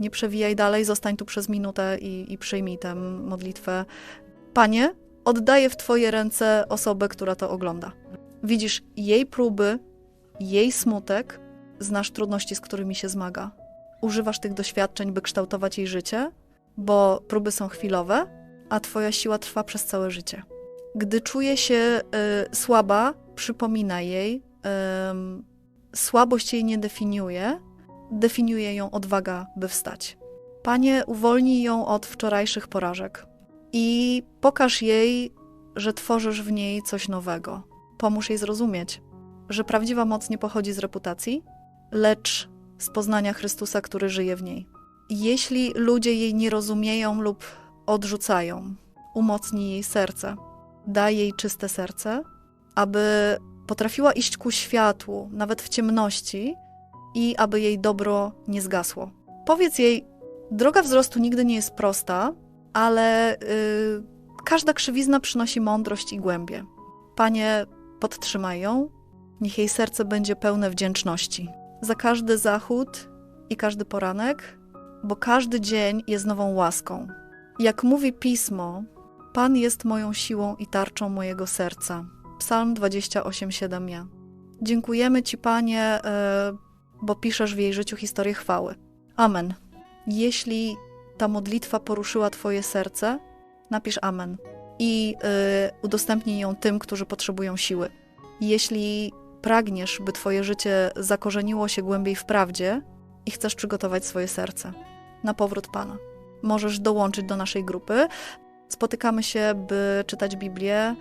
Nie przewijaj dalej, zostań tu przez minutę i, i przyjmij tę modlitwę. Panie, oddaję w Twoje ręce osobę, która to ogląda. Widzisz jej próby, jej smutek, znasz trudności, z którymi się zmaga. Używasz tych doświadczeń, by kształtować jej życie, bo próby są chwilowe, a Twoja siła trwa przez całe życie. Gdy czuje się y, słaba, przypomina jej, y, słabość jej nie definiuje, definiuje ją odwaga, by wstać. Panie, uwolnij ją od wczorajszych porażek i pokaż jej, że tworzysz w niej coś nowego. Pomóż jej zrozumieć, że prawdziwa moc nie pochodzi z reputacji, lecz z poznania Chrystusa, który żyje w niej. Jeśli ludzie jej nie rozumieją lub odrzucają, umocnij jej serce, daj jej czyste serce, aby potrafiła iść ku światłu, nawet w ciemności, i aby jej dobro nie zgasło. Powiedz jej, droga wzrostu nigdy nie jest prosta, ale yy, każda krzywizna przynosi mądrość i głębię. Panie, podtrzymaj ją, niech jej serce będzie pełne wdzięczności za każdy zachód i każdy poranek, bo każdy dzień jest nową łaską. Jak mówi pismo, Pan jest moją siłą i tarczą mojego serca. Psalm 28:7. Ja. Dziękujemy Ci, Panie, bo piszesz w jej życiu historię chwały. Amen. Jeśli ta modlitwa poruszyła Twoje serce, napisz Amen i udostępnij ją tym, którzy potrzebują siły. Jeśli pragniesz, by Twoje życie zakorzeniło się głębiej w prawdzie i chcesz przygotować swoje serce na powrót Pana, możesz dołączyć do naszej grupy. Spotykamy się, by czytać Biblię,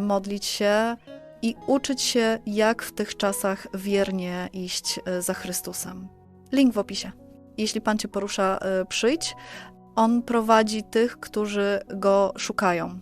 modlić się i uczyć się, jak w tych czasach wiernie iść za Chrystusem. Link w opisie. Jeśli Pan Cię porusza, przyjdź. On prowadzi tych, którzy go szukają.